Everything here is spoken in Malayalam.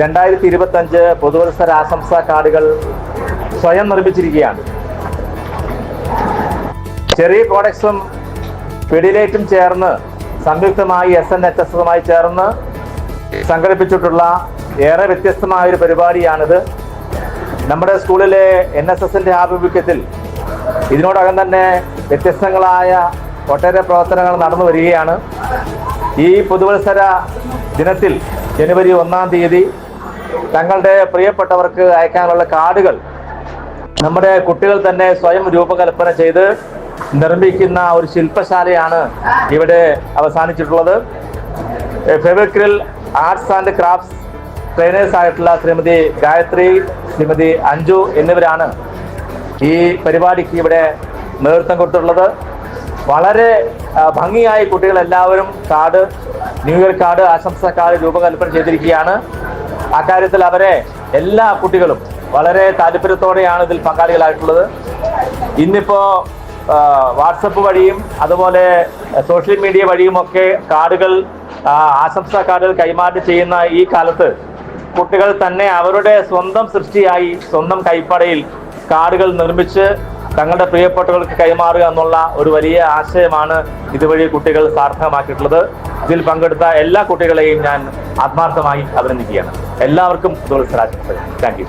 രണ്ടായിരത്തി ഇരുപത്തഞ്ച് പൊതുവത്സര ആശംസാ കാർഡുകൾ സ്വയം നിർമ്മിച്ചിരിക്കുകയാണ്. ചെറിയ കോഡക്സും ഫെഡിലേറ്റും ചേർന്ന് സംയുക്തമായി എസ് എൻ എച്ച് എസുമായി ചേർന്ന് സംഘടിപ്പിച്ചിട്ടുള്ള ഏറെ വ്യത്യസ്തമായ ഒരു പരിപാടിയാണിത്. നമ്മുടെ സ്കൂളിലെ എൻ എസ് എസിന്റെ ആഭിമുഖ്യത്തിൽ ഇതിനോടകം തന്നെ വ്യത്യസ്തങ്ങളായ ഒട്ടേറെ പ്രവർത്തനങ്ങൾ നടന്നു വരികയാണ് ഈ പുതുവത്സര ദിനത്തിൽ ജനുവരി ഒന്നാം തീയതി തങ്ങളുടെ പ്രിയപ്പെട്ടവർക്ക് അയക്കാനുള്ള കാർഡുകൾ നമ്മുടെ കുട്ടികൾ തന്നെ സ്വയം രൂപകൽപ്പന ചെയ്ത് നിർമ്മിക്കുന്ന ഒരു ശില്പശാലയാണ് ഇവിടെ അവസാനിച്ചിട്ടുള്ളത്. Fevicryl arts and crafts trainers ആയിട്ടുള്ള ശ്രീമതി ഗായത്രി ശ്രീമതി അഞ്ജു എന്നിവരാണ് ഈ പരിപാടിക്ക് ഇവിടെ നേതൃത്വം കൊടുത്തിട്ടുള്ളത്. വളരെ ഭംഗിയായി കുട്ടികൾ എല്ലാവരും കാർഡ് ന്യൂ ഇയർ കാർഡ് ആശംസ കാർഡ് രൂപകൽപ്പന ചെയ്തിരിക്കുകയാണ്. അക്കാര്യത്തിൽ അവരെ എല്ലാ കുട്ടികളും വളരെ താല്പര്യത്തോടെയാണ് ഇതിൽ പങ്കാളികളായിട്ടുള്ളത്. ഇന്നിപ്പോ ആ, വാട്സപ്പ് വഴിയും അതുപോലെ സോഷ്യൽ മീഡിയ വഴിയുമൊക്കെ കാർഡുകൾ ആശംസാ കാർഡുകൾ കൈമാറ്റം ചെയ്യുന്ന ഈ കാലത്ത് കുട്ടികൾ തന്നെ അവരുടെ സ്വന്തം സൃഷ്ടിയായി സ്വന്തം കൈപ്പടയിൽ കാർഡുകൾ നിർമ്മിച്ച് തങ്ങളുടെ പ്രിയപ്പെട്ടവർക്ക് കൈമാറുക എന്നുള്ള ഒരു വലിയ ആശയമാണ് ഇതുവഴി കുട്ടികൾ സാർത്ഥകമാക്കിയിട്ടുള്ളത്. ഇതിൽ പങ്കെടുത്ത എല്ലാ കുട്ടികളെയും ഞാൻ ആത്മാർത്ഥമായി അഭിനന്ദിക്കുകയാണ്. എല്ലാവർക്കും പുതുവത്സരാശംസകൾ താങ്ക് യു